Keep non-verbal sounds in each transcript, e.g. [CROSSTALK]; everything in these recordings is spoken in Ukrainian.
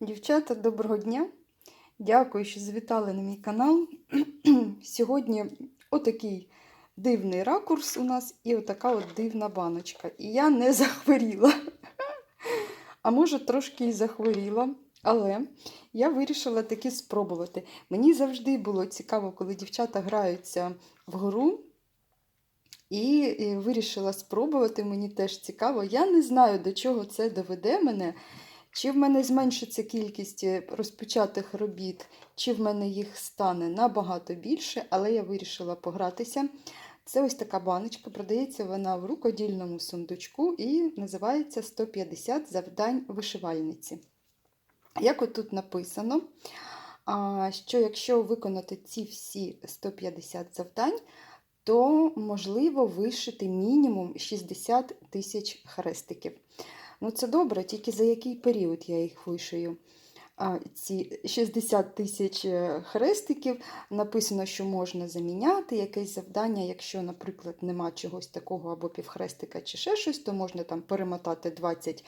Дівчата, доброго дня! Дякую, що завітали на мій канал. [CLEARS THROAT] Сьогодні отакий дивний ракурс у нас і отака от дивна баночка. І я не [LAUGHS] захворіла. А може, трошки і захворіла. Але я вирішила таки спробувати. Мені завжди було цікаво, коли дівчата граються в гру. І і вирішила спробувати, мені теж цікаво. Я не знаю, до чого це доведе мене. Чи в мене зменшиться кількість е, розпочатих робіт, чи в мене їх стане набагато більше, але я вирішила погратися. Це ось така баночка, продається вона в рукодільному сундучку і називається 150 завдань вишивальниці. Як от тут написано, що якщо виконати ці всі 150 завдань, то можливо вишити мінімум 60 тисяч хрестиків. Ну, це добре, тільки за який період я їх вишию. Ці 60 тисяч е, хрестиків написано, що можна заміняти якесь завдання. Якщо, наприклад, нема чогось такого або півхрестика чи ще щось, то можна там перемотати 20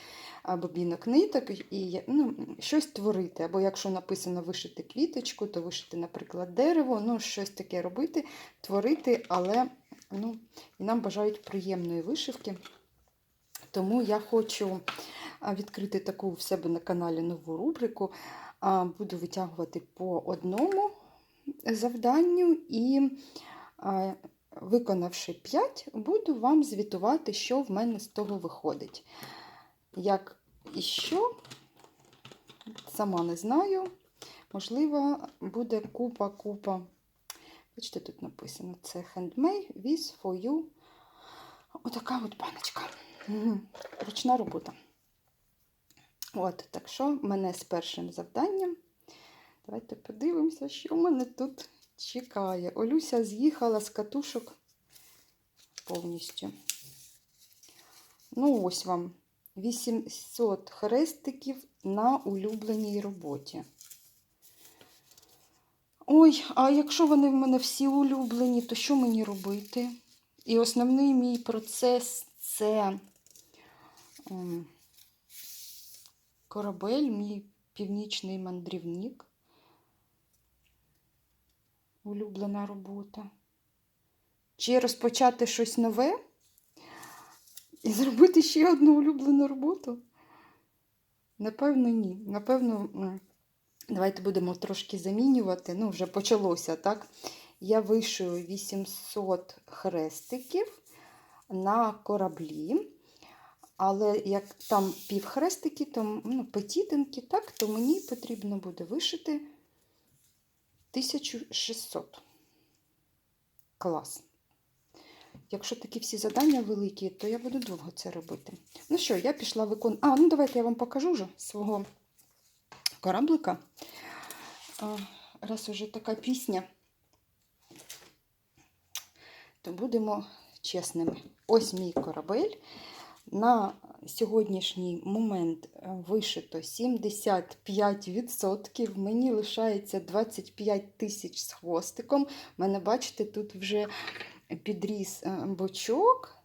бобінок ниток і ну, щось творити. Або якщо написано вишити квіточку, то вишити, наприклад, дерево, ну, щось таке робити, творити, але ну, і нам бажають приємної вишивки. Тому я хочу відкрити таку в себе на каналі нову рубрику. Буду витягувати по одному завданню і, виконавши 5, буду вам звітувати, що в мене з того виходить. Як і що, сама не знаю. Можливо, буде купа-купа. Бачите, тут написано: це handmade with for you. Отака от баночка. Ручна робота. От, так що в мене з першим завданням. Давайте подивимося, що в мене тут чекає. Олюся з'їхала з катушок повністю. Ну, ось вам 800 хрестиків на улюбленій роботі. Ой, а якщо вони в мене всі улюблені, то що мені робити? І основний мій процес це корабель, мій північний мандрівник. Улюблена робота. Чи розпочати щось нове і зробити ще одну улюблену роботу? Напевно, ні. Напевно, давайте будемо трошки замінювати. Ну, вже почалося, так? Я вишию 800 хрестиків на кораблі. Але як там півхрестики, то ну, петітинки, так, то мені потрібно буде вишити 1600. Клас. Якщо такі всі завдання великі, то я буду довго це робити. Ну що, я пішла виконувати. А, ну давайте я вам покажу вже свого кораблика. Раз уже така пісня, то будемо чесними. Ось мій корабель. На сьогоднішній момент е, вишито 75%. Мені лишається 25 тисяч з хвостиком. У мене, бачите, тут вже підріс е, бочок.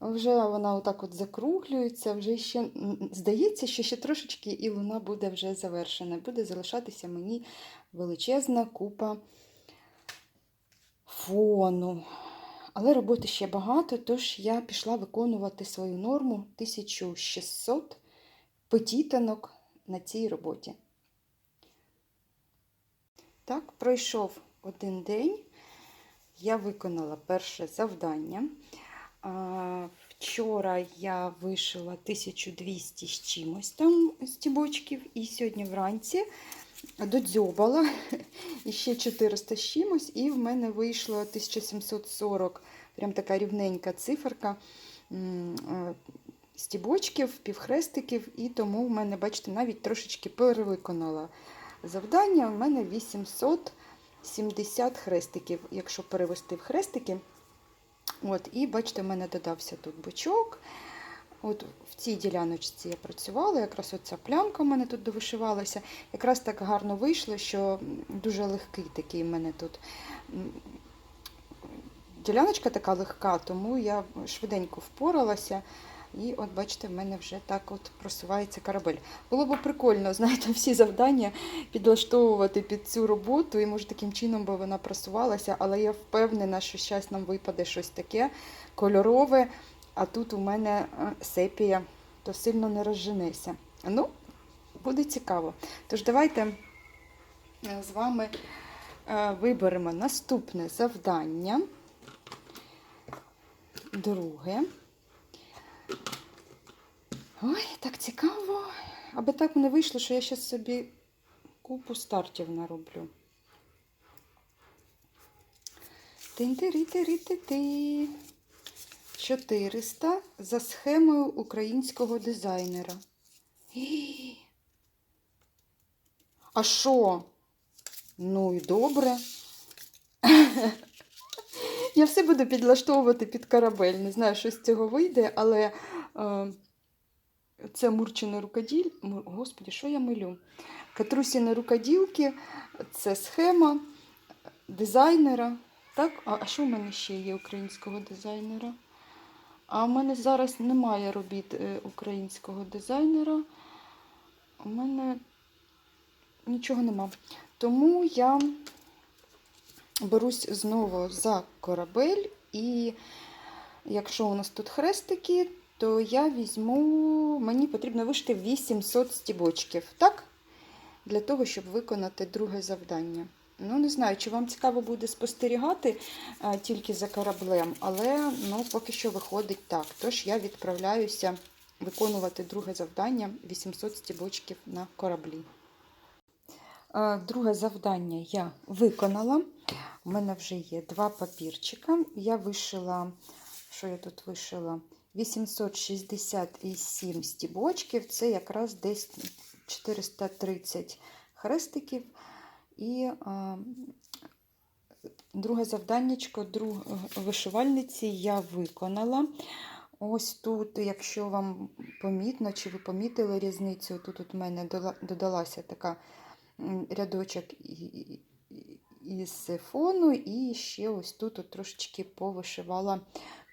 Вже вона отак от закруглюється, вже ще, здається, що ще трошечки і луна буде вже завершена. Буде залишатися мені величезна купа фону. Але роботи ще багато, тож я пішла виконувати свою норму 1600 потітанок на цій роботі. Так, пройшов один день, я виконала перше завдання. Вчора я вишила 1200 з чимось там стібочків, і сьогодні вранці додзьобала [LAUGHS] ще 400 з чимось, і в мене вийшло 1740, прям така рівненька циферка е, стібочків, півхрестиків, і тому в мене, бачите, навіть трошечки перевиконала завдання. У мене 870 хрестиків, якщо перевести в хрестики. От, І бачите, в мене додався тут бочок. От В цій діляночці я працювала, якраз оця плямка в мене тут довишивалася. Якраз так гарно вийшло, що дуже легкий такий в мене тут. Діляночка така легка, тому я швиденько впоралася. І от бачите, в мене вже так от просувається корабель. Було б прикольно, [LAUGHS] знаєте, всі завдання підлаштовувати під цю роботу, і може таким чином би вона просувалася, але я впевнена, що зараз нам випаде щось таке кольорове, а тут у мене е, сепія, то сильно не розженеся. Ну, буде цікаво. Тож давайте е, з вами е, виберемо наступне завдання. Друге. Ой, так цікаво. Аби так не вийшло, що я зараз собі купу стартів нароблю. Тин-тири-тири-ти-ти. 400 за схемою українського дизайнера. А що? Ну і добре. Я все буду підлаштовувати під корабель. Не знаю, що з цього вийде, але е, це Мурчине рукоділь. Господі, що я милю? Катрусіни рукоділки це схема дизайнера. Так? А, а що в мене ще є українського дизайнера? А в мене зараз немає робіт е, українського дизайнера. У мене нічого нема. Тому я берусь знову за корабель, і якщо у нас тут хрестики, то я візьму, мені потрібно вишити 800 стібочків, так? Для того, щоб виконати друге завдання. Ну, не знаю, чи вам цікаво буде спостерігати а, тільки за кораблем, але ну, поки що виходить так. Тож я відправляюся виконувати друге завдання 800 стібочків на кораблі. А, Друге завдання я виконала. У мене вже є два папірчика. Я вишила, що я тут вишила? 867 стібочків, це якраз десь 430 хрестиків. І а, друге завданнячко друг, вишивальниці я виконала. Ось тут, якщо вам помітно, чи ви помітили різницю, тут у мене додалася така рядочок із сифону, і ще ось тут трошечки повишивала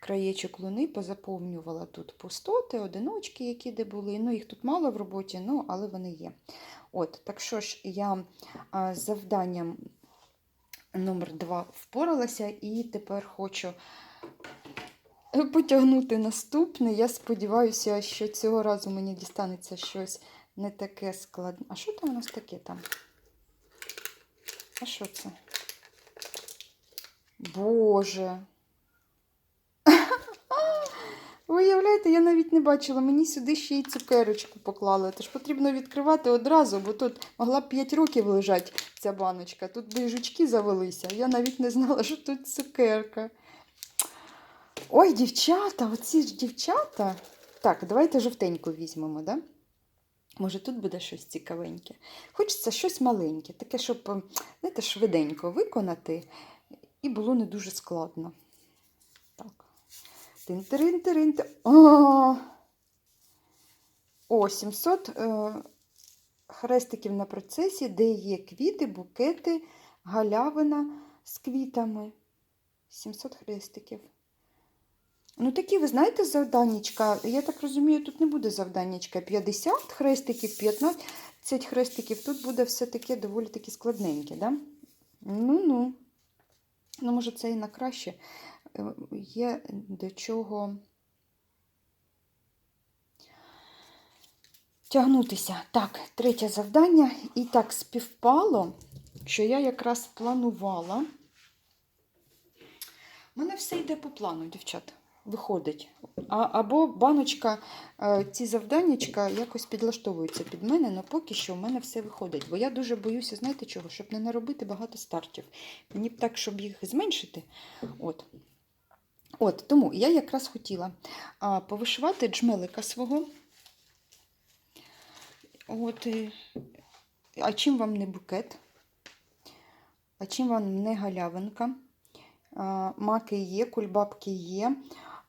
краєчок луни, позаповнювала тут пустоти, одиночки, які де були. Ну, їх тут мало в роботі, ну, але вони є. От, так що ж, я з завданням номер 2 впоралася, і тепер хочу потягнути наступне. Я сподіваюся, що цього разу мені дістанеться щось не таке складне. А що там у нас таке там? А що це? Боже. Ви уявляєте, я навіть не бачила, мені сюди ще й цукерочку поклали. Тож потрібно відкривати одразу, бо тут могла б 5 років лежати ця баночка. Тут би жучки завелися. Я навіть не знала, що тут цукерка. Ой, дівчата, оці ж дівчата. Так, давайте жовтеньку візьмемо, да? Може, тут буде щось цікавеньке. Хочеться щось маленьке, таке, щоб, знаєте, швиденько виконати, і було не дуже складно. Так. Тин-тирин-тирин. О! О, 700 е, хрестиків на процесі, де є квіти, букети, галявина з квітами. 700 хрестиків. Ну, такі, ви знаєте, завданнячка. Я так розумію, тут не буде завданнячка. 50 хрестиків, 15 хрестиків. Тут буде все таке доволі таки складненьке, да? Ну-ну. Ну, може, це і на краще. Е, Є до чого тягнутися. Так, третє завдання. І так співпало, що я якраз планувала. У мене все йде по плану, дівчат. Виходить. А, або баночка, е, ці завданнячка якось підлаштовуються під мене, але поки що в мене все виходить. Бо я дуже боюся, знаєте чого? Щоб не наробити багато стартів. Мені б так, щоб їх зменшити. От. От, тому я якраз хотіла а, повишивати джмелика свого. От, а чим вам не букет? А чим вам не галявинка? А, маки є, кульбабки є,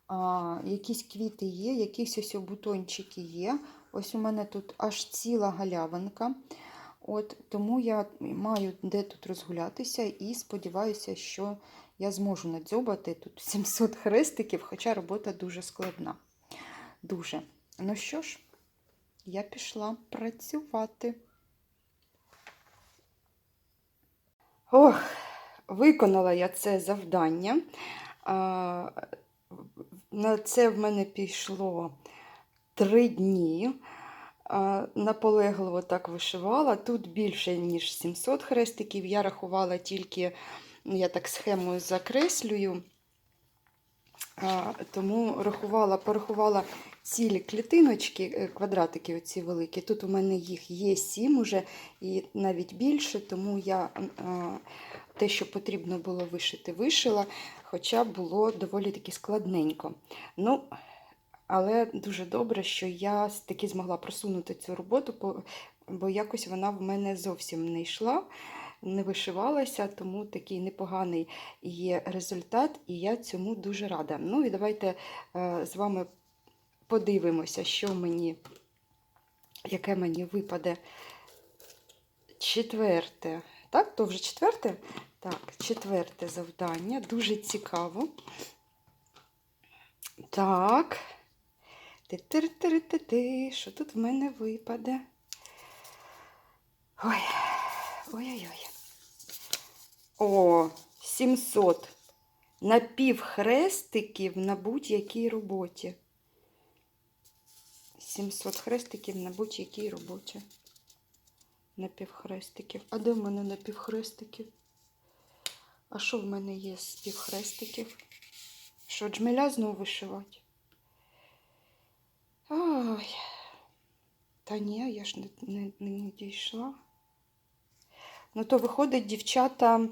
а, якісь квіти є, якісь ось бутончики є. Ось у мене тут аж ціла галявинка. От, тому я маю де тут розгулятися і сподіваюся, що я зможу надзьобати тут [LAUGHS] 700 хрестиків, хоча робота дуже складна. дуже. Ну що ж, я пішла працювати. Ох, виконала я це завдання. На це в мене пішло три дні. Наполегливо так вишивала. Тут більше, ніж 700 хрестиків. Я рахувала тільки, я так схемою закреслюю, тому рахувала, порахувала цілі клітиночки, е, квадратики оці великі. Тут у мене їх є сім уже і навіть більше, тому я те, що потрібно було вишити, вишила, хоча було доволі таки складненько. Ну, але дуже добре, що я таки змогла просунути цю роботу, бо- бо якось вона в мене зовсім не йшла, не вишивалася, тому такий непоганий є результат, і я цьому дуже рада. Ну і давайте е, з вами подивимося, що мені, яке мені випаде четверте. Так, то вже четверте? Так, четверте завдання. Дуже цікаво. Так. Ти-ти-ти-ти-ти. Що тут в мене випаде? Ой. Ой-ой-ой. О, 700 напівхрестиків на будь-якій роботі. 700 хрестиків на будь-якій роботі. Напівхрестиків. А де в мене напівхрестиків? А що в мене є з півхрестиків? Що, джмеля знову вишивати? Ой. Та ні, я ж не, не, не, дійшла. Ну, то виходить, дівчата,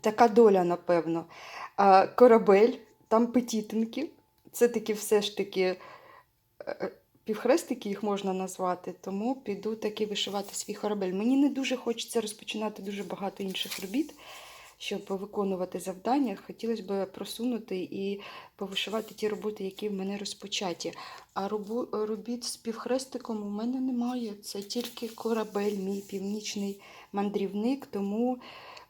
така доля, напевно. Корабель, там петітинки. Це таки все ж таки е, півхрестики їх можна назвати, тому піду таки вишивати свій корабель. Мені не дуже хочеться розпочинати дуже багато інших робіт, щоб виконувати завдання. Хотілося б просунути і повишивати ті роботи, які в мене розпочаті. А робіт з півхрестиком у мене немає. Це тільки корабель, мій північний мандрівник, тому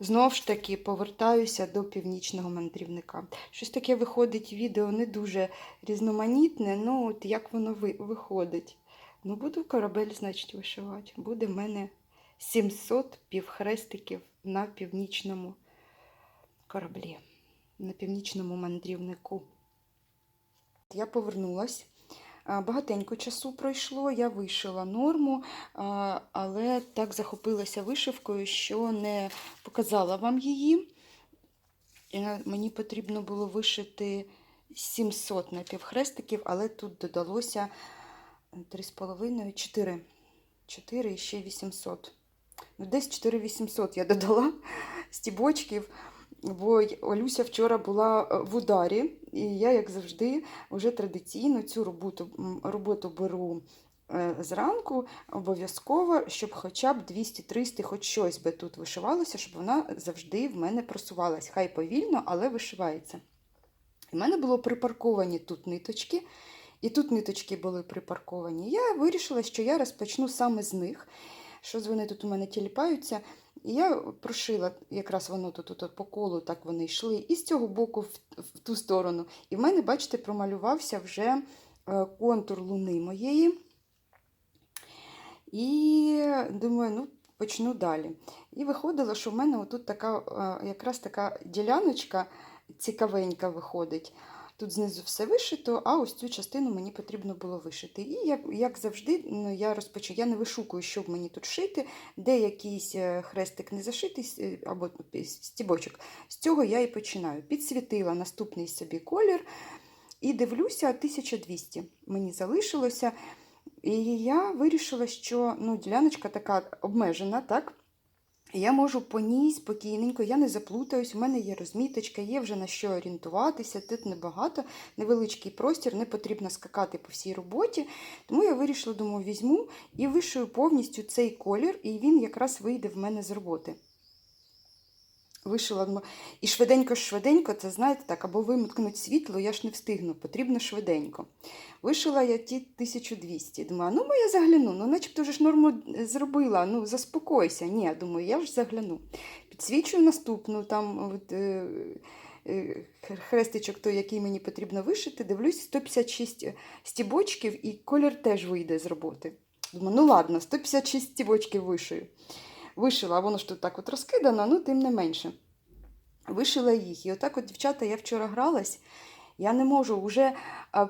знов ж таки повертаюся до північного мандрівника. Щось таке виходить відео не дуже різноманітне, ну от як воно ви- виходить. Ну, буду корабель, значить, вишивати. Буде в мене 700 півхрестиків на північному кораблі, на північному мандрівнику. Я повернулась. Багатенько часу пройшло, я вишила норму, але так захопилася вишивкою, що не показала вам її. Е, Мені потрібно було вишити 700 напівхрестиків, але тут додалося 3,5, 4. 4 і ще 800. Ну, десь 4800 я додала стібочків, бо Олюся вчора була е, в ударі, і я, як завжди, вже традиційно цю роботу, роботу беру е, зранку обов'язково, щоб хоча б 200-300, хоч щось би тут вишивалося, щоб вона завжди в мене просувалась. Хай повільно, але вишивається. У мене було припарковані тут ниточки, і тут ниточки були припарковані. Я вирішила, що я розпочну саме з них. Щось вони тут у мене тіліпаються. І я прошила, якраз воно тут, тут по колу, так вони йшли, і з цього боку в, в ту сторону. І в мене, бачите, промалювався вже е, контур луни моєї. І думаю, ну, почну далі. І виходило, що в мене отут така, е, якраз така діляночка цікавенька виходить. Тут знизу все вишито, а ось цю частину мені потрібно було вишити. І як, як завжди, ну, я розпочу, я не вишукую, що мені тут шити, де якийсь е, хрестик не зашитий е, або стібочок. З цього я і починаю. Підсвітила наступний собі колір і дивлюся, 1200 мені залишилося. І я вирішила, що ну, діляночка така обмежена, так? Я можу по ній спокійненько, я не заплутаюсь, у мене є розміточка, є вже на що орієнтуватися, тут небагато, невеличкий простір, не потрібно скакати по всій роботі. Тому я вирішила, думаю, візьму і вишию повністю цей колір, і він якраз вийде в мене з роботи. Вишила, і швиденько-швиденько, це знаєте так, або вимкнуть світло, я ж не встигну, потрібно швиденько. Вишила я ті 1200. Думаю, ну я загляну, ну начебто вже ж норму зробила, ну заспокойся. Ні, думаю, я ж загляну. Підсвічую наступну, там от, е, е, хрестичок той, який мені потрібно вишити, дивлюсь 156 стібочків і колір теж вийде з роботи. Думаю, ну ладно, 156 стібочків вишию. Вишила, а воно ж тут так от розкидано, ну тим не менше. Вишила їх. І отак, от, дівчата, я вчора гралась, я не можу вже а,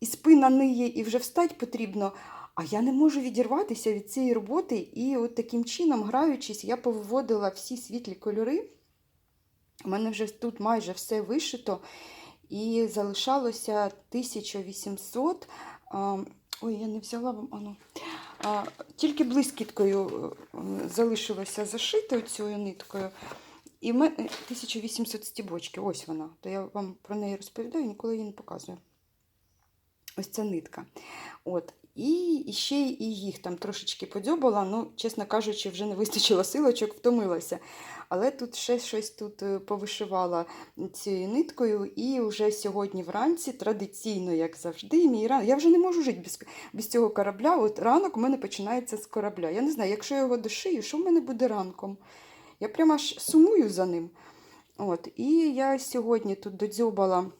і спина ниє, і вже встати потрібно. А я не можу відірватися від цієї роботи, і от таким чином, граючись, я повиводила всі світлі кольори. У мене вже тут майже все вишито, і залишалося 1800. а, Ой, я не взяла вам. Ану. Тільки блискіткою е, залишилося зашити цією ниткою. І в мене 1800 стібочків, ось вона. То я вам про неї розповідаю, ніколи її не показую. Ось ця нитка. От. І, ще і їх там трошечки подьобала, ну, чесно кажучи, вже не вистачило силочок, втомилася. Але тут ще щось тут е, повишивала цією ниткою, і вже сьогодні вранці, традиційно, як завжди, мій ран... я вже не можу жити без, без цього корабля. От ранок у мене починається з корабля. Я не знаю, якщо я його дошию, що в мене буде ранком? Я прямо аж сумую за ним. От. І я сьогодні тут додзьобала.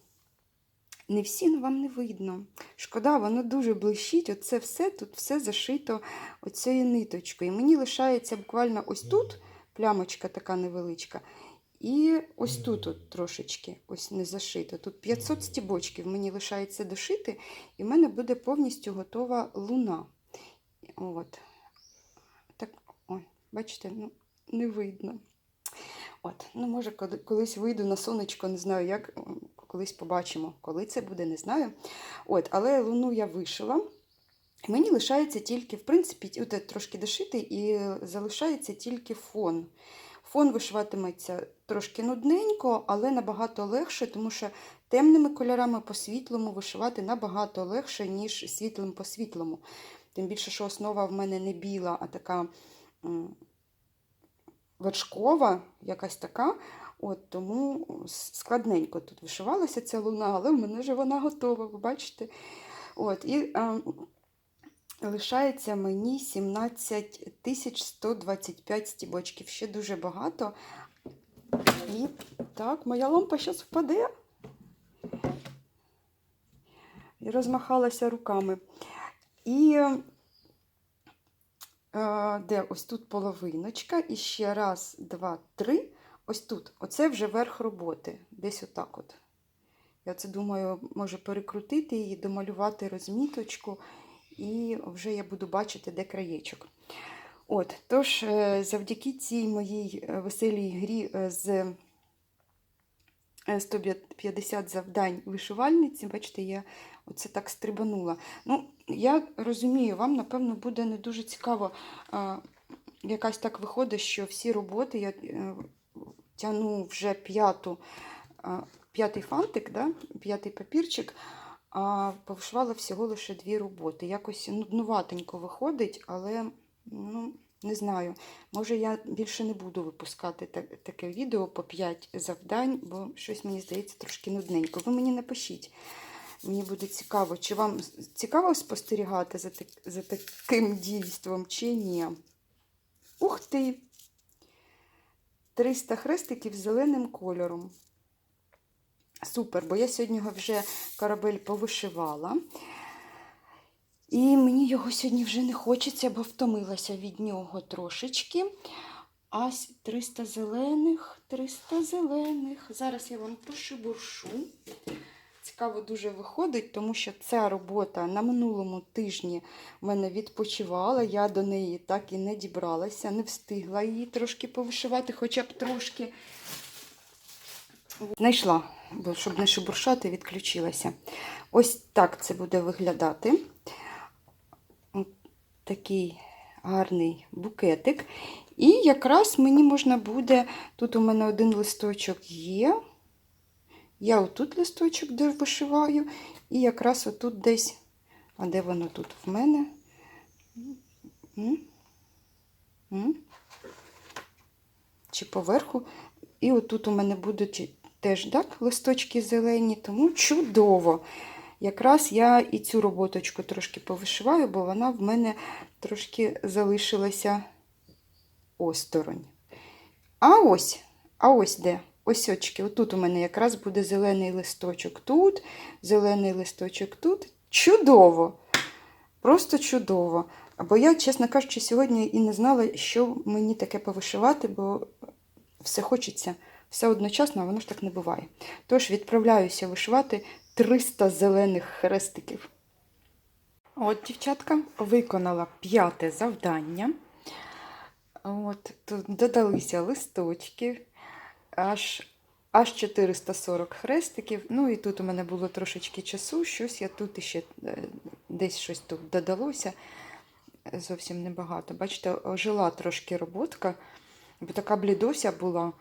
Не всі ну, вам не видно. Шкода, воно дуже блищить. Оце все тут все зашито оцією ниточкою. І мені лишається буквально ось тут плямочка така невеличка. І ось тут от трошечки ось не зашито. Тут 500 стібочків мені лишається дошити, і в мене буде повністю готова луна. От. Так, ой, бачите, ну, не видно. От, ну, може, колись вийду на сонечко, не знаю, як, колись побачимо, коли це буде, не знаю. От, але луну я вишила. Мені лишається тільки, в принципі, трошки дошити, і залишається тільки фон. Фон вишиватиметься трошки нудненько, але набагато легше, тому що темними кольорами по світлому вишивати набагато легше, ніж світлим по світлому. Тим більше, що основа в мене не біла, а така вершкова, якась така. От Тому складненько тут вишивалася ця луна, але в мене вже вона готова, ви бачите. От, і а, лишається мені 17 125 стібочків. Ще дуже багато. І так, моя лампа зараз впаде. І розмахалася руками. І е, де ось тут половиночка, і ще раз, два, три. Ось тут. Оце вже верх роботи. Десь отак от. Я це думаю, може перекрутити її, домалювати розміточку, і вже я буду бачити, де краєчок. От, тож, е, завдяки цій моїй е, веселій грі е, з е, 150 завдань вишивальниці, бачите, я оце так стрибанула. Ну, я розумію, вам, напевно, буде не дуже цікаво. Якась так виходить, що всі роботи я тягну вже п'яту, п'ятий фантик, да? п'ятий папірчик, а повишивала всього лише дві роботи. Якось нуднуватенько виходить, але ну, не знаю. Може, я більше не буду випускати таке відео по 5 завдань, бо щось мені здається трошки нудненько. Ви мені напишіть. Мені буде цікаво, чи вам цікаво спостерігати за, так, за таким дійством, чи ні. Ух ти! 300 хрестиків зеленим кольором. Супер, бо я сьогодні його вже корабель повишивала. І мені його сьогодні вже не хочеться, бо втомилася від нього трошечки. А 300 зелених, 300 зелених. Зараз я вам пошибуршу. Цікаво дуже виходить, тому що ця робота на минулому тижні в мене відпочивала. Я до неї так і не дібралася, не встигла її трошки повишивати, хоча б трошки. Знайшла, бо щоб не шебуршати, відключилася. Ось так це буде виглядати. От такий гарний букетик. І якраз мені можна буде, тут у мене один листочок є. Я отут листочок де вишиваю, і якраз отут десь, а де воно тут в мене? Чи поверху? І отут у мене будуть теж так, листочки зелені, тому чудово. Якраз я і цю роботочку трошки повишиваю, бо вона в мене трошки залишилася осторонь. А ось, а ось де. ось очки. Отут у мене якраз буде зелений листочок тут, зелений листочок тут. Чудово! Просто чудово. Бо я, чесно кажучи, сьогодні і не знала, що мені таке повишивати, бо все хочеться, все одночасно, а воно ж так не буває. Тож відправляюся вишивати 300 зелених хрестиків. От, дівчатка, виконала п'яте завдання. От, тут додалися листочки, аж, аж 440 хрестиків. Ну і тут у мене було трошечки часу, щось я тут іще е, десь щось тут додалося. Зовсім небагато. Бачите, ожила трошки роботка, бо така блідося була.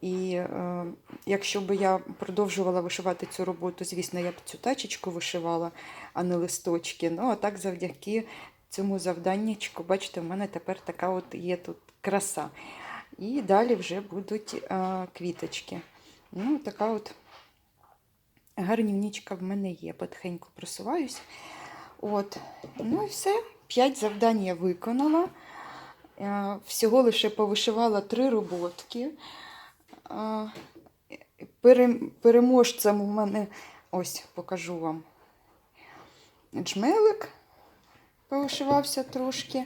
І е, якщо б я продовжувала вишивати цю роботу, звісно, я б цю тачечку вишивала, а не листочки. Ну, а так завдяки цьому завданнячку, бачите, в мене тепер така от є тут краса. І далі вже будуть е, квіточки. Ну, така от гарнюнічка в мене є. Потихеньку просуваюсь. От. Ну і все. П'ять завдань я виконала. Е, Всього лише повишивала три роботки. Пере- Переможцем у мене, ось покажу вам джмелик повишивався трошки,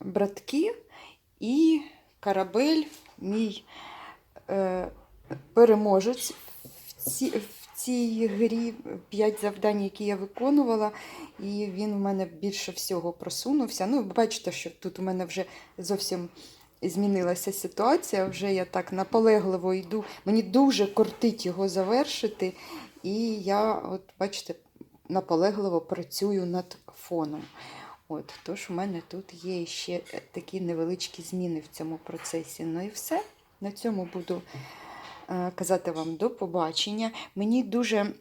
братки і корабель, мій е, переможець в, ці, в цій грі. П'ять завдань, які я виконувала, і він у мене більше всього просунувся. Ну, бачите, що тут у мене вже зовсім змінилася ситуація. Вже я так наполегливо йду. Мені дуже кортить його завершити. І я, от бачите, наполегливо працюю над фоном. От, тож у мене тут є ще такі невеличкі зміни в цьому процесі. Ну і все. На цьому буду е, казати вам до побачення. Мені дуже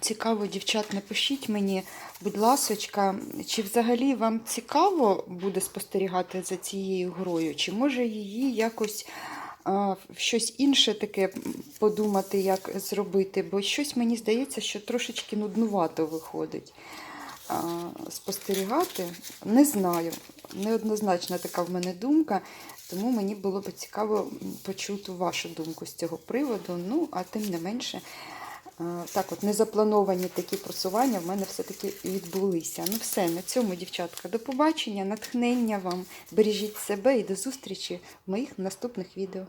цікаво, дівчат, напишіть мені, будь ласочка, чи взагалі вам цікаво буде спостерігати за цією грою, чи може її якось а, щось інше таке подумати, як зробити, бо щось мені здається, що трошечки нуднувато виходить а, спостерігати. Не знаю, неоднозначна така в мене думка, тому мені було б цікаво почути вашу думку з цього приводу. Ну, а тим не менше, так от незаплановані такі просування в мене все-таки відбулися. Ну все, на цьому, дівчатка, до побачення, натхнення вам, бережіть себе і до зустрічі в моїх наступних відео.